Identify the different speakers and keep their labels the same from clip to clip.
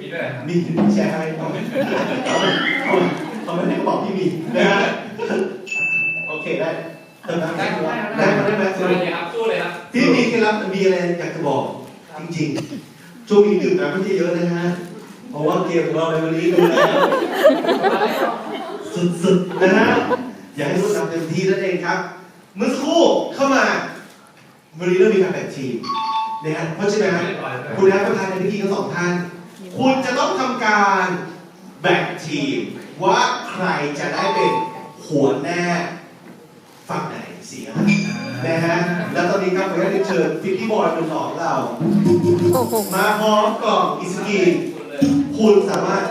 Speaker 1: มีด้วยเหรอครับ
Speaker 2: มีแชร์ให้เขาเขาไม่ได้บอกที่มีนะฮะโอเคได้ได้ไหมได้ไหมได้ไหม
Speaker 1: สู้เลยครับสู้เลยครับ
Speaker 2: ที่มีเคล็ดลับมีอะไรอยากจะบอก จริงๆช่วงนี้ดื่มน้ำไม่ใช่เยอะนะฮะเพราะว่าเกมของเราในวันนี้ดูแล้วสุดๆนะฮะอยากให้รู้ทำเต็มที่นั่นเองครับ เมื่อสักครู่เข้ามาวันนี้เรามีการแบ่งทีมนะฮะเพราะฉะนั้นคุณนักประธานในพิธีทั้งสองท่าน คุณจะต้องทำการแบ่งทีมว่าใครจะได้เป็นหัวหน้าฝั่งไหนเสียงนะฮะ แล้วตอนนี้ครับผมได้เชิญฟิกกี้บอยคนสองเรา มาพร้อมกล่องอิสกีคุณสามารถ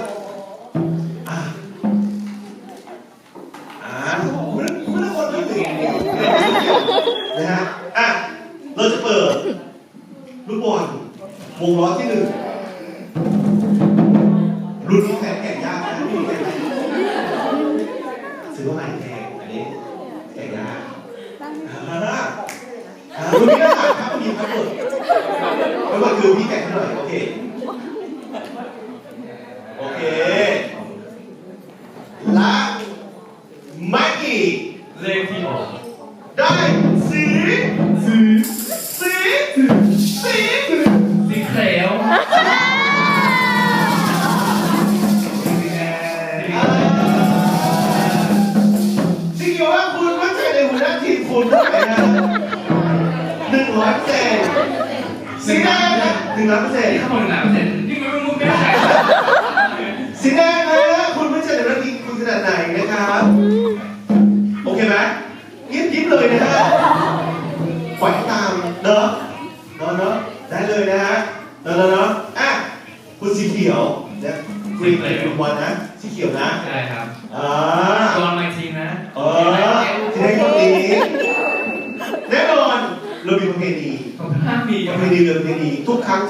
Speaker 2: เลข
Speaker 1: ที่ออก
Speaker 2: ได้สีสีสีสี
Speaker 1: สีเขียว
Speaker 2: จริงๆว่าคุณมั่นใจในหัวหน้าทีมคุณเท่าไหร่นะหนึ่งร้อยเปอร์เซ็นต์สีแดงนะหนึ่งร้อยเปอร์เซ็นต์
Speaker 1: ถ้าคนหนาวเสร็จนี่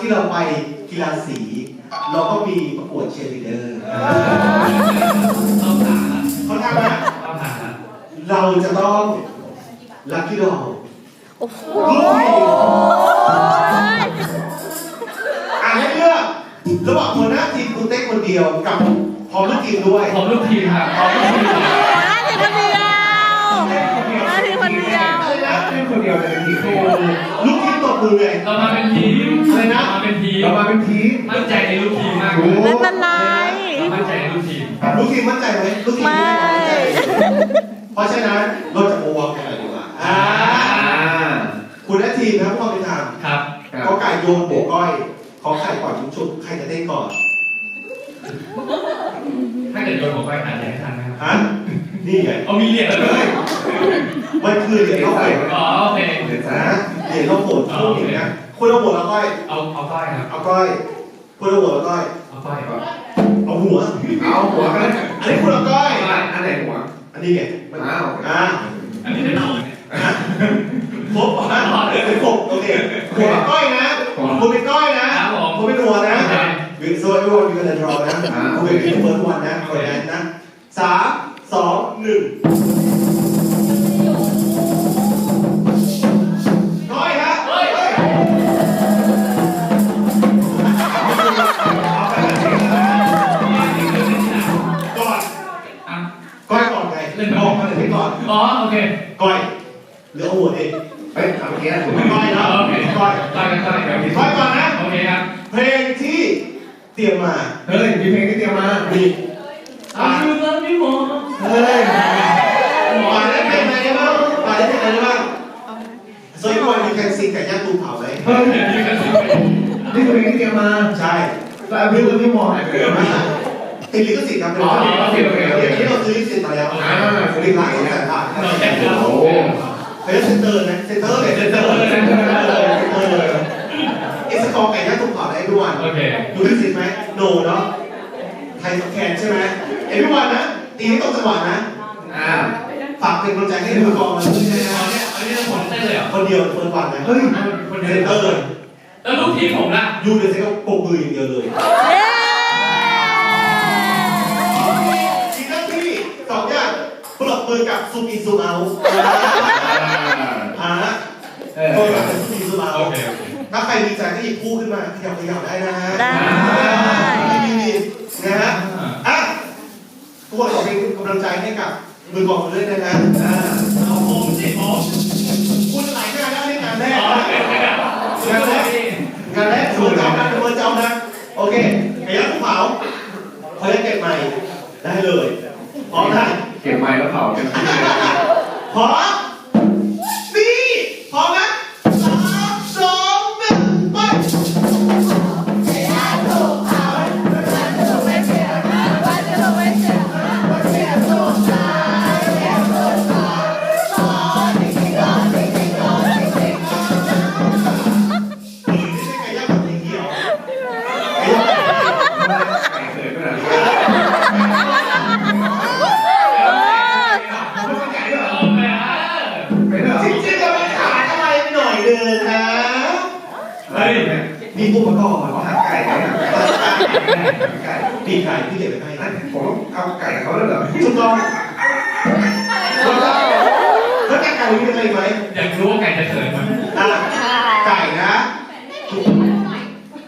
Speaker 2: ทุกค
Speaker 1: รั้
Speaker 2: งที่เราไปกีฬาสี เราก็มีประกวดเชียร์ลีดเดอร์
Speaker 1: เอาผ่านละ
Speaker 2: เขาทำนะ
Speaker 1: เอาผ่านละ
Speaker 2: เราจะต้องลักกี้ดอล
Speaker 3: โอ้โห
Speaker 2: ลูกทีมอ่านให้เลือกระหว่างหัวหน้าทีมคุณเต้คนเดียวกับพร้อมลูกทีมด้วย
Speaker 1: ผมลูกทีมครับผมลูกทีม
Speaker 3: คนเดียว
Speaker 4: ในทีม
Speaker 1: โอ้
Speaker 2: ลูกทีมตบมือไง
Speaker 1: เรามาเป็นทีม
Speaker 2: อะไรนะ
Speaker 1: มาเป็นทีม
Speaker 4: เรามาเป็นทีม
Speaker 1: มั่นใจในลูกทีมมาก
Speaker 4: โอ้
Speaker 3: ไม่เป็นไร
Speaker 1: เรามั่นใจในลูกทีม
Speaker 2: ลูกทีมมั่นใจไหมลูกทีม
Speaker 3: ไม่
Speaker 2: มั่นใจเพราะฉะนั้นเราจะโอวอร์กันหน่อยดีกว่าอ่า
Speaker 4: อ่า
Speaker 2: คุณและทีมนะครับความเป็นธรรม
Speaker 1: ครับ
Speaker 2: ขอไก่โยนโบกก้อยขอไข่ปล่อยชุบชุบใครจะเต้นก่อน
Speaker 1: ถ้าเกิดโดนผมไปอาจจะให้ทันนะครับ
Speaker 2: ฮะนี่ไง
Speaker 1: เอามีเหรียญแล้วด้วย
Speaker 2: มัน คือเหรียญเข้าไป
Speaker 1: อ๋อโอเค
Speaker 4: เดี๋ยว
Speaker 2: นะเหรียญเข้าโบดช่วงนี้นะคุณเอาโบดแล้วก้อย
Speaker 1: เอาเอาก้อยครับ
Speaker 2: เอาก้อยคุณเอาโบดแล้วก้อย
Speaker 1: เอาก้อยก่อน
Speaker 2: เอาหัว
Speaker 4: เอาหัวกัน
Speaker 2: อันนี้คุณเอาก้อย
Speaker 4: อันไหนหัว
Speaker 2: อันนี้ไง
Speaker 4: อ้าว
Speaker 2: อ่า
Speaker 1: อันนี้ได้หน่อย
Speaker 2: ครบอะเป็นครบโอเคหัวก้อยนะคุณเป็นก้อยนะคุณเป็นหัวนะ
Speaker 1: โอเค
Speaker 2: วิโซ่ไอ้วันมีกันจะรอนะคุณเป็นเฟิร์สวันนะคนนั้นนะสามสองหนึ่ง
Speaker 1: โอเค
Speaker 2: ก้อย
Speaker 4: ก้
Speaker 2: อยกั
Speaker 1: นก้อยกัน
Speaker 2: ก้อยก่อนนะ
Speaker 1: โอเคครับ
Speaker 2: เพลงที่เตรียมมา
Speaker 4: เฮ้ย มีเพลงที่เตรียมมา
Speaker 2: มี
Speaker 1: อาชูเลิฟยูโม
Speaker 2: เฮ้ยมาได้เพลงอะไรได้บ้างมาได้เพลงอะไรได้บ้างโซยวันมีใครซิงไก่ย่างตูเผาไหม
Speaker 4: เฮ้ยนี่คือเพลงที่เตรียมมา
Speaker 2: ใช่
Speaker 4: แต่เอาเพลงที่มองหายไปเลย
Speaker 2: ติดลิขสิทธิ์ครับเป็นเดี๋ยวนี้เราซื้อลิขสิทธิ์มาแล้วลิขสิทธิ์ล้านสองแสนบาท
Speaker 1: เราแค่เรา
Speaker 4: โอ้
Speaker 2: เป็นเซนเตอร์นะเซนเตอร์เลยเซนเตอร์เลยเซนเตอร์ เอ็มวันนะตีให้ตรงจังหวะนะ
Speaker 4: อ่า
Speaker 2: ฝากเป็นกำลังใจให้ดูกองมาด้วยนะ
Speaker 1: อั
Speaker 2: ฮะ
Speaker 1: นนี้อันนี้เราผลเต้นเลยเหรอ
Speaker 2: คนเดียวคนวันนะ
Speaker 4: เฮ้ย
Speaker 1: คน
Speaker 2: เซ
Speaker 1: เดีย
Speaker 2: นเตอร์
Speaker 1: วแล้วลูกทีมผมล่ะ
Speaker 2: ยูเดซก็ปรบมืออย่างเดียวเลย
Speaker 3: เย้
Speaker 2: อีกหน้าที่สองอย่างปรบมือกับซูมอินซูมเอาอ่า
Speaker 4: เอ
Speaker 2: ปรบ
Speaker 4: อ
Speaker 2: มือกับซูมอินซูมเอา
Speaker 1: โอเคโอเค
Speaker 2: ถ้าใครดีใจก็หยิบคู่ขึ้นมาขยับขยับได้นะฮะ
Speaker 3: ได้
Speaker 2: ลังใจให้กับมือกลองของด้วยนะฮะอ่า
Speaker 1: เอาผมสิผม
Speaker 2: คุณหลายงานแล้วนี่งานแรก
Speaker 1: อ๋อ
Speaker 2: นะ
Speaker 1: เป็นไงครับ
Speaker 2: งานแรกงานแรกสูงจำนะเบอร์จำนะโอเคไอ้ยักษ์ภูเขาเขาจะเก็บใหม่ได้เลยพร้อมนะ
Speaker 4: เก็บไม้แล้วเผาเป็นที่เลย
Speaker 2: พร้อม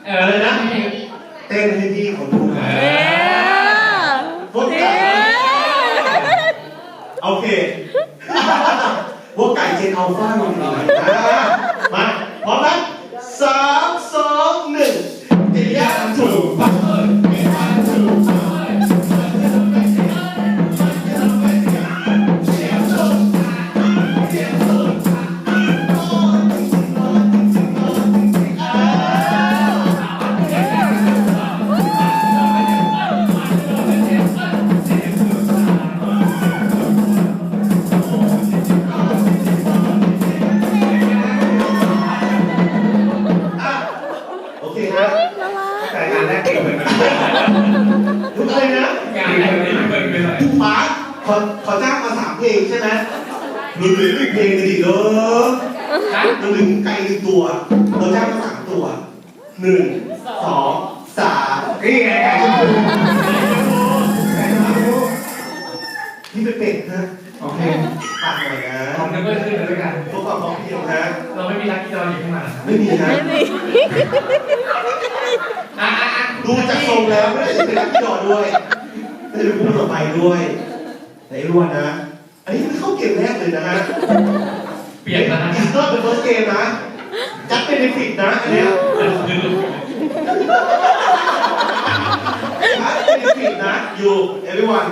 Speaker 1: เออเลยนะ
Speaker 2: เต้นให้พี่เขาดูหน่อย
Speaker 3: เอ๊ะ
Speaker 2: พวกไก่โอเคพวกไก่เจนอัลฟาลงหน่อยนะมา เพลงใช่ไหมหนูเหลืออีกเพลงหนึงดิเด้อ
Speaker 1: นะ
Speaker 2: หนูถึงไกลหนึ่งตัวเราจ้างมาสามตัวหนึ่งสองสาม
Speaker 4: นี่ไงไก่ชมพูไก่ชมพู
Speaker 2: พี่เป็นเป็ดนะ
Speaker 4: โอเค
Speaker 2: ปากหน่อยนะ
Speaker 1: ผมนึกว่าขึ้นด้วยกัน
Speaker 2: พื่อความพร้อมเพียงนะ
Speaker 1: เราไม่มีลักกี้ดออยู่ข้างหลัง
Speaker 2: ไม่มีนะ
Speaker 3: ไม่มี
Speaker 2: ดูจากทรงแล้วไม่ได้เป็นนักกีฬาด้วยไม่ได้เป็นผู้ต่อไปด้วยแต่รู้นะ อันนี้ไม่เข้าเกมแรกเลยนะฮะ
Speaker 1: เปลี่ยนนะฮะ
Speaker 2: อีกรอบเป็น first game นะ จัดเป็นในฟิตนะอันเนี้ย
Speaker 1: คือคือ
Speaker 2: จัดเป็นในฟิตนะ อยู่ everyone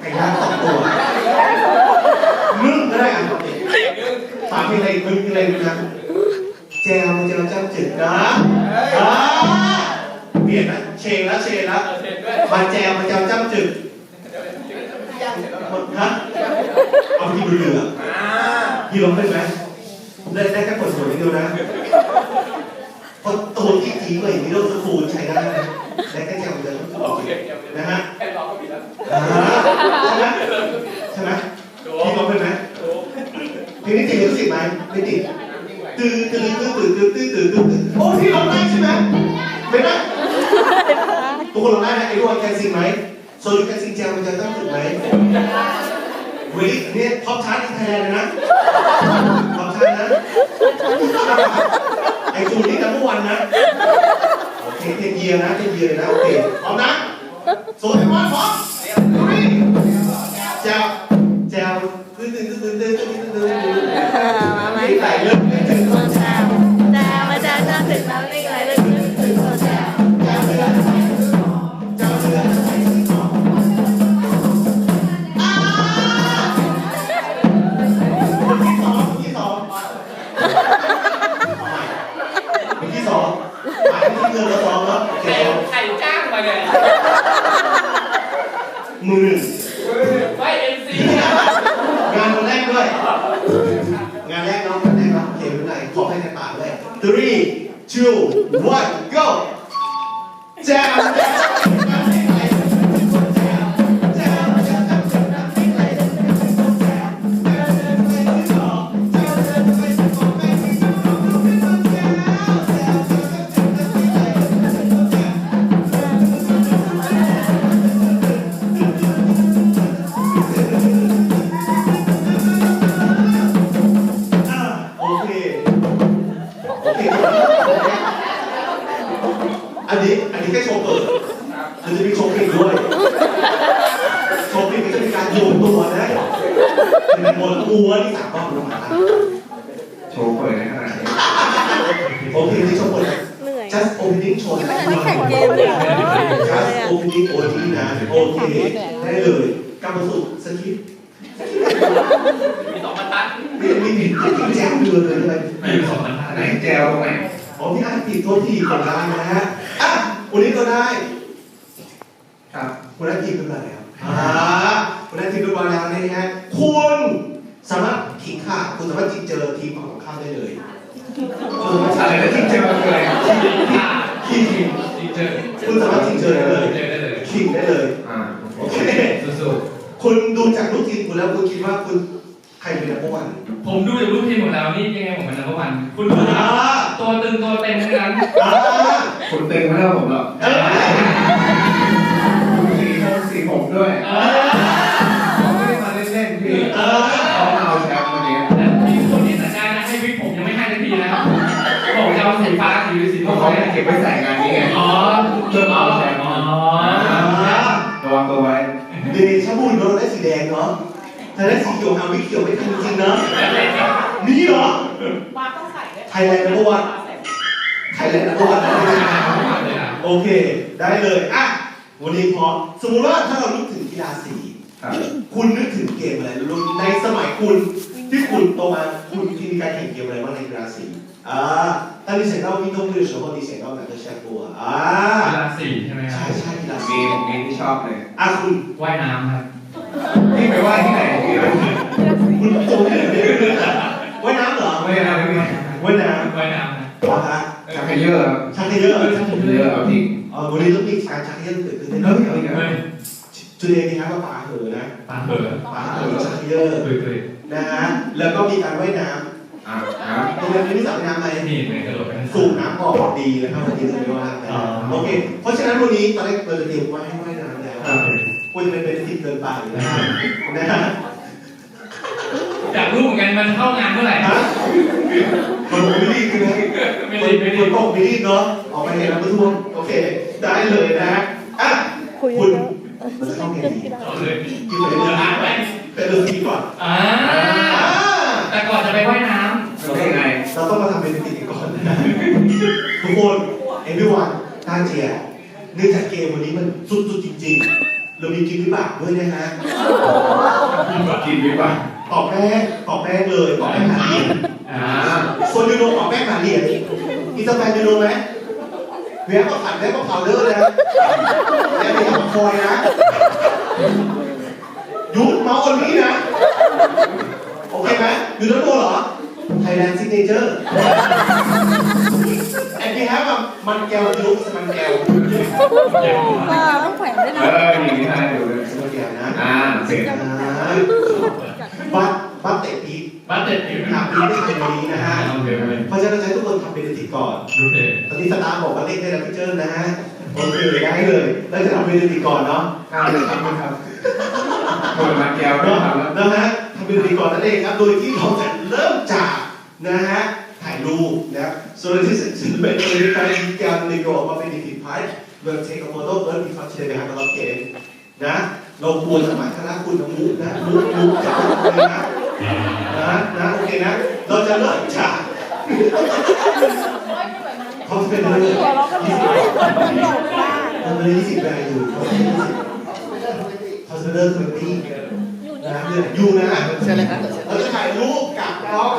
Speaker 2: ไก่ย่างสองตัวนึ่งก็ได้อะฝากเพลงอะไรมึงเพลงอะไรมึงนะแจวมันจะจ้ำจึกนะอ่าเปลี่ยนนะเชงแล้วเชงแล้วมาแจวมันจะจ้ำจึกฮะ เอาที่มือเหลือพี่ร้องเป็นไหมได้ได้แค่กดส่วนนิดเดียวนะเพราะตัวที่จีกว่าอย่างนี้เราจะฟูลใช้ได้นะได้แค่แจวมันจะจ้ำจึกนะฮะอ่าใช่ไหมใช่ไหมพี่ร้องเป็นไหมเพลงนี้ติดลิขสิทธิ์ไหมไม่ติดตื่นตื่นตื่นตื่นตื่นตื่นตื่นตื่นตื่นโอ้พี่ร้องได้ใช่ไหมไม่ได้ทุกคนร้องได้นะไอ้ด้วยแกซิงไหมโซยูแกซิงแจวมันจะต้องถึงไหมเว้ยอันนี้ท็อปชาร์ตที่ไทอร์เน็ตเลยนะท็อปชาร์ตนะไอจูนี่นัมเบอวันนะโอเคเทนเยียนะเทนเยียนะโอเคพร้อมนะโซนวันพร้อมแจวแจวตื่นตื่นตื่นตื่นตื่นตื่นตื่นตื่น
Speaker 3: มาไหม
Speaker 2: ไหลเริ่มตื่นตื่น
Speaker 3: ตัวแซว มื
Speaker 2: อหนึ่ง
Speaker 1: ไม่เอ็มซี
Speaker 2: งานวันแรกด้วย งานแรกน้องงานแรกน้องโอเคไม่เป็นไรขอให้ในปากเลย three two one go แจม โอเคที่
Speaker 4: ช
Speaker 2: มคน
Speaker 3: เหนื่อย
Speaker 2: just opening โชว์นะ
Speaker 3: ไม่แข่งเกมเลย
Speaker 2: just opening OT นะโอเคได้เลยกลับมาสู่สคริปต์
Speaker 1: มีสองบรรทัด
Speaker 2: มีมีมีมีแจ้งเดือนเลยใช่ไหม
Speaker 1: ไม่มีสองบรรทัด
Speaker 4: ไหนแจวตรงไหน
Speaker 2: อ๋อพี่อาร์ตติดโทษทีก่อนได้นะฮะอะวันนี้ก็ได้
Speaker 4: ครับ
Speaker 2: คุณนัททีมขึ้นมาแล้วอ่าคุณนัททีมขึ้นมาแล้วนะฮะคุณสามารถ ทิ้งข่าวคุณสามารถจิงเจอทีมฝั่งตรงข้ามได้เลยคุณสามารถ
Speaker 4: อะไรนะที่เจอคืออะไร
Speaker 2: ทิ้งทิ้ง
Speaker 1: จริงเจอ
Speaker 2: คุณสามารถทิ้งเจอได้เลย
Speaker 1: เจอได้เลย
Speaker 2: ทิ้งได้เลย
Speaker 4: อ่า
Speaker 2: โอเค
Speaker 1: สู้
Speaker 2: คุณดูจากลูกทีมคุณแล้วคุณคิดว่าคุณใครเป็นนักบอล
Speaker 1: ๆผมดูจากรูปทีมของเรานี่ยังไงผมเป็นนักบอลคุณดู
Speaker 2: อ่า
Speaker 1: นะตัวตึงตัวเต็มทั้งนั้น
Speaker 2: อ่า
Speaker 4: คุณตึงไม่เท่าผมหรอก
Speaker 2: เพ
Speaker 1: ท
Speaker 4: ราะ
Speaker 1: อง
Speaker 4: เขา
Speaker 1: เนี่ย
Speaker 4: เก็บไว้ใส่งานนี้ไง
Speaker 1: อ๋อเริ่มเอาแสงอ๋อ
Speaker 2: อ่า
Speaker 4: ระวังตัวไว้
Speaker 2: เดชะบุญเราได้สีแดงเนาะแต่ได้สีเขียวหาวิเขียวไม่ทันจริงๆนะนี่เหรอ
Speaker 5: มาต้องใส่ด้วย
Speaker 2: ไทยแลนด์นักบอลไทยแลนด์นักบอลโอเค ได้เลยอะวันนี้พร้อมสมมุติว่าถ้าเรานึกถึงกีฬาสี
Speaker 4: ครับ
Speaker 2: คุณนึกถึงเกมอะไรรุ่นในสมัยคุณที่คุณโตมาคุณที่มีการแข่งเกมอะไรบ้างในกีฬาสี อ่า当你想到运动会的时候你想到哪个项目啊อ่า
Speaker 1: กีฬาสีใช่ไหมครั
Speaker 2: ใช่
Speaker 1: บ
Speaker 2: ใช่กีฬา
Speaker 4: มี
Speaker 2: สี
Speaker 4: มีที่ชอบเลย
Speaker 2: อ่ะคุณ
Speaker 1: ว่ายน้ำครับ
Speaker 4: พี่ไปว่าที่ไหนพี่นะ
Speaker 2: คุณโตเนี่ยว่ายน้ำเหรอ
Speaker 4: ไม่ได้นะพี่
Speaker 2: ว่ายน้
Speaker 1: ว่ายน้ำนะ ำ
Speaker 2: เหรอฮะ
Speaker 4: ชักเขยอะครับ
Speaker 2: ชักเขยอะ
Speaker 4: ชักเขยอะเอาจริง
Speaker 2: อ๋อวันนี้ต้องมีการชักเขยอะเกิดขึ้น
Speaker 4: เฮ้
Speaker 2: แน่
Speaker 4: ย
Speaker 2: นอน
Speaker 4: เอาอีกแล้ว
Speaker 1: เฮ้ย
Speaker 2: จุดเด่นนี่ครับว่าป๋าเหอะนะ
Speaker 1: ปาเบอร์
Speaker 2: ป๋าเหอะชักเขยอะ
Speaker 1: เคยเคย
Speaker 2: นะฮะแล้วก็มีการว่ายน้
Speaker 4: อ่า อ่าำ
Speaker 2: โรงเรียนนี้มีสระว่ายน้ำไหม
Speaker 1: นี่เหมือนกระโดดไปข้าง
Speaker 2: สูบน้ำออกดีนะครับวันนี้เราไม่ว่านะโอเค เพราะฉะนั้นวันนี้ตอนแรกเราจะเตรียมไว้ให้ว่ายน้ำแล้วควรจะเป็นเป็นสิบเกินไปนะฮะนะฮะ
Speaker 1: อยากรู้เหมือนกันมันเข้างานเมื่อไหร่
Speaker 2: ฮะคนไม่รีบคือนะ
Speaker 1: ไม่
Speaker 2: คน
Speaker 1: รีบไม่
Speaker 2: ค
Speaker 1: รี
Speaker 2: น
Speaker 1: บ
Speaker 2: ตกไม่รีบเนาะออกไปเห็นแล้วไม่ท่วมโอเค ได้เลยนะฮะอะ
Speaker 3: คุย
Speaker 2: คุณ
Speaker 3: เยอะ
Speaker 2: มันจะเข้าเกมดี
Speaker 1: เอาเลย
Speaker 2: กินไปเรื่อยๆเป็นเรื่องดีก่อน
Speaker 1: อ่า
Speaker 2: อ่า
Speaker 1: แต่ก่อนจะไปว่ายน้
Speaker 4: เต้
Speaker 2: องมาทำเป็นติดก่อนนะทุกคนเอ็มวีวันตาเจียเนื่องจากเกมวันนี้มันสุดๆจริง ๆ เรามีกินวิบากด้วยนะฮะ
Speaker 4: กินวิบัติ
Speaker 2: ปอกแป้งปอกแป้งเลยปอกแป้งหาเหรียญำ
Speaker 1: อ่า
Speaker 2: คนยูโรปอกแป้งหาเหรียญอินเตอร์แฟนยูโรไหมเวียก็ผัดแล้วก็พาวเดอร์นะแล้วมีกับคอยนะยุดเมาส์คนนี้นะ โอเคไหมอยู่ทั้งตัวเหรอ Thailand Signature and we have a มันแก้วยุกมันแก้ว
Speaker 1: เดี๋ยว
Speaker 3: ป้าต้องแขวนด้วย
Speaker 4: เอ
Speaker 3: นะ
Speaker 4: ออย่างนี้ได้อยู่เลย
Speaker 2: มันแก้วนะ
Speaker 4: อ่าเสร็จ
Speaker 2: อ่าบัตบัตเตะปี
Speaker 1: บ้านเด็ดอยู่
Speaker 2: ทำปีได้ทำวันนี้นะฮะ
Speaker 1: โอเคโอเค
Speaker 2: เพราะฉะนั้นใช้ทุกคนทำเป็นติก่อน
Speaker 1: โอเค
Speaker 2: ตอนนี้สตาร์บอกว่าเล่นได้แล้วพี่เจิ้นนะฮะโอเคได้เลยแล้วจะทำเป็นติก่อนเนาะ
Speaker 4: ข้าวเลยครับครับคนมาแก้วไม่
Speaker 2: เนาะ
Speaker 4: ทำแล้ว
Speaker 2: นะฮะทำเป็นติก่อนนั่นเองครับโดยที่เราจะ เริ่มจากนะฮะถ่ายรูปนะครับ so this is to the best way to find the camera they go up in the part we'll take a photo but before today we have a lot game นะเราควรสมัครคณะคุณน้ำมุกนะมุกมุกจากคนนะนะนะโอเคนะเราจะเริ่มจากเขาจะเป็นอะไร
Speaker 3: หัวเราะกันเลยคนหลงบ้า
Speaker 2: มันเป็นยี่สิบแบรนด์อยู่เขาเป็นยี่สิบเขาจะเริ่มเป็นปี นะเนี่ยอยู่นะเราจะถ่ายรูปกับกล้อง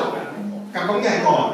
Speaker 2: กับกล้องใหญ่ก่อน